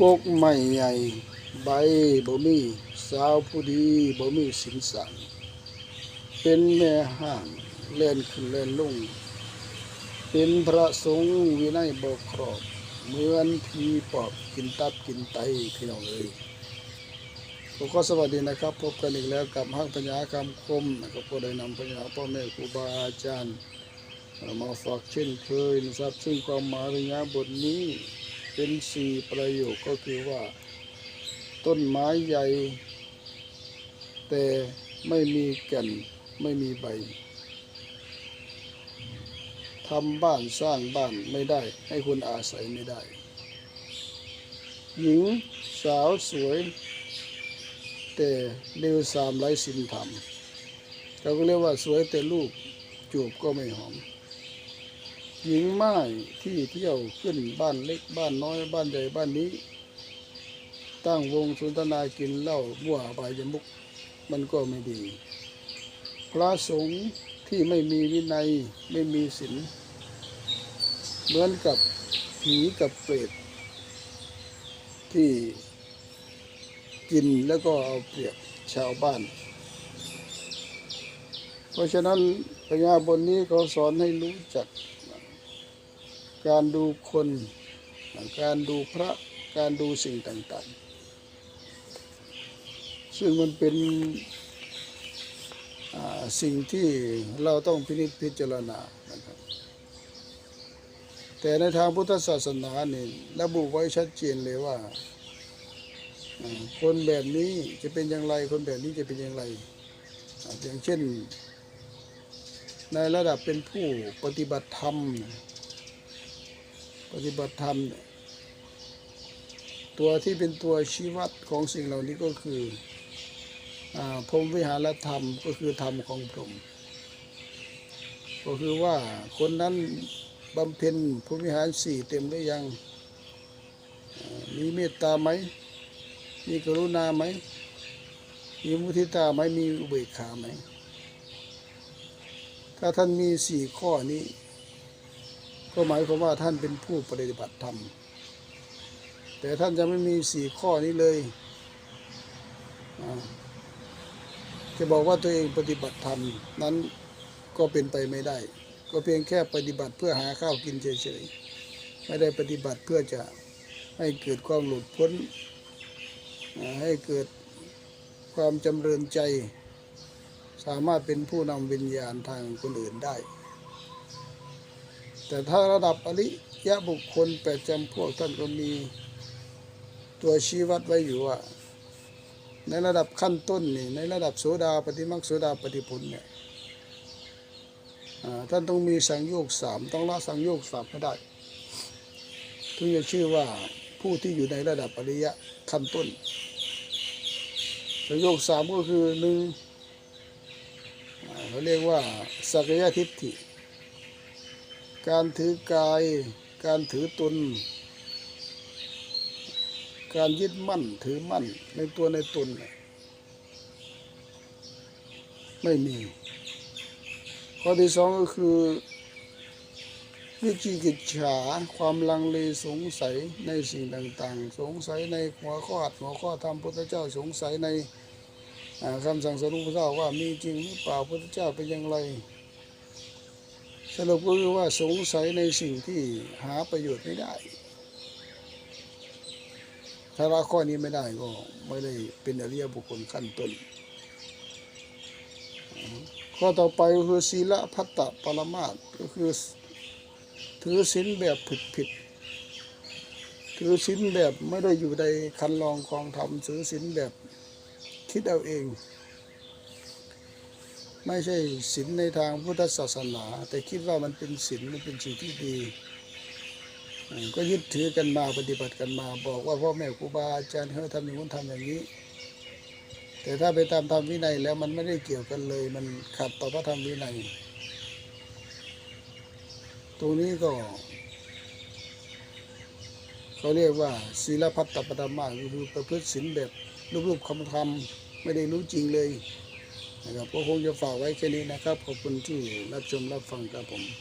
กกใหม่ใหญ่ ใบบ่มีสาวผู้ดีบ่มีสินสังเป็นแม่ห้างเล่นขึ้นเล่นลุ่งเป็นพระสงฆ์วินัยบกครอบ เหมือนผีปอบกินตับกินไตพี่น้องเอ้ยผมก็สวัสดีนะครับ พบกันอีกแล้วกับห้างปัญญาคำคมนะครับก็ได้นำปัญญาพ่อแม่ครูบาอาจารย์ มาฝากเช่นเคยนะครับ ซึ่งความหมายปัญญาบทนี้ เป็นสี่ประโยคก็คือว่า ต้นไม้ใหญ่ แต่ไม่มีแก่นไม่มีใบทำบ้านสร้างบ้านไม่ได้ ให้คนอาศัยไม่ได้ หญิงสาวสวย แต่เลวสามไร้ศีลธรรมเราก็เรียกว่าสวยแต่ลูกจูบก็ไม่หอม หญิงไม้ที่เที่ยวขึ้นบ้านเล็กบ้านน้อยบ้านใหญ่บ้านนี้ ตั้งวงสนทนากินเหล้ามั่วบายมุกมันก็ไม่ดี พระสงฆ์ที่ไม่มีวินัยไม่มีศีลเหมือนกับผีกับเปรตที่กินแล้วก็เอาเปรียบชาวบ้าน เพราะฉะนั้นปัญญาบนนี้เขาสอนให้รู้จัก การดูคน การดูพระ การดูสิ่งต่างๆ ซึ่งมันเป็นสิ่งที่เราต้องพินิจพิจารณานะครับ แต่ในทางพุทธศาสนาเนี่ยระบุไว้ชัดเจนเลยว่า คนแบบนี้จะเป็นอย่างไร คนแบบนี้จะเป็นอย่างไร อย่างเช่น ในระดับเป็นผู้ปฏิบัติธรรม ปฏิบัติธรรม ตัวที่เป็นตัวชี้วัดของสิ่งเหล่านี้ก็คืออพรมวิหารธรรมก็คือธรรมของพรมก็คือว่าคนนั้นบำเพ็ญพรมวิหารสี่เต็มหรือยัง มีเมตตาไหม มีกรุณาไหม มีมุทิตาไหม มีอุเบกขาไหม ถ้าท่านมีสี่ข้อนี้ ก็หมายความว่าท่านเป็นผู้ปฏิบัติธรรม แต่ท่านจะไม่มีสี่ข้อนี้เลยจะบอกว่าตัวเองปฏิบัติธรรมนั้นก็เป็นไปไม่ได้ ก็เพียงแค่ปฏิบัติเพื่อหาข้าวกินเฉยๆ ไม่ได้ปฏิบัติเพื่อจะให้เกิดความหลุดพ้น ให้เกิดความจำเริญใจ สามารถเป็นผู้นำวิญญาณทางคนอื่นได้ แต่ถ้าระดับอริยะบุคคลแปดจำพวกท่านก็มีตัวชี้วัดไว้อยู่ว่า ในระดับขั้นต้นนี่ในระดับโสดาปฏิมักโสดาปฏิผลเนี่ยท่านต้องมีสังโยกสามต้องละสังโยกสามให้ได้ถึงจะชื่อว่าผู้ที่อยู่ในระดับอริยะขั้นต้นสังโยกสามก็คือหนึ่งเขาเรียกว่าสักยทิฏฐิ การถือกาย การถือตน การยึดมั่นถือมั่นในตัวในตน ไม่มี ข้อที่สองก็คือวิจิกิจฉาความลังเลสงสัยในสิ่งต่างๆ สงสัยในหัวข้ออัดหัวข้อธรรมพุทธเจ้าสงสัยในคำสั่งสอนของพระเจ้าว่ามีจริงหรือเปล่าพุทธเจ้าเป็นอย่างไร สรุปก็คือว่าสงสัยในสิ่งที่หาประโยชน์ไม่ได้ ถ้าละข้อนี้ไม่ได้ก็ไม่ได้เป็นอริยบุคคลขั้นต้น ข้อต่อไปก็คือศีลพัตตปรมาตถ์ก็คือถือศีลแบบผิดผิดๆถือศีลแบบไม่ได้อยู่ในคันลองครองธรรมถือศีลแบบคิดเอาเอง ไม่ใช่ศีลในทางพุทธศาสนา แต่คิดว่ามันเป็นศีลมันเป็นสิ่งที่ดี ก็ยึดถือกันมาปฏิบัติกันมา บอกว่าพ่อแม่ครูบาอาจารย์เขาทำอย่างนู้นทำอย่างนี้ แต่ถ้าไปตามธรรมวินัยแล้วมันไม่ได้เกี่ยวกันเลย มันขัดต่อพระธรรมวินัย ตรงนี้ก็เขาเรียกว่าศีลพัตตปรมาคือประพฤติศีลแบบรูปๆคำคำๆไม่ได้รู้จริงเลย นะครับก็คงจะฝากไว้แค่นี้นะครับ ขอบคุณที่รับชมรับฟังครับผม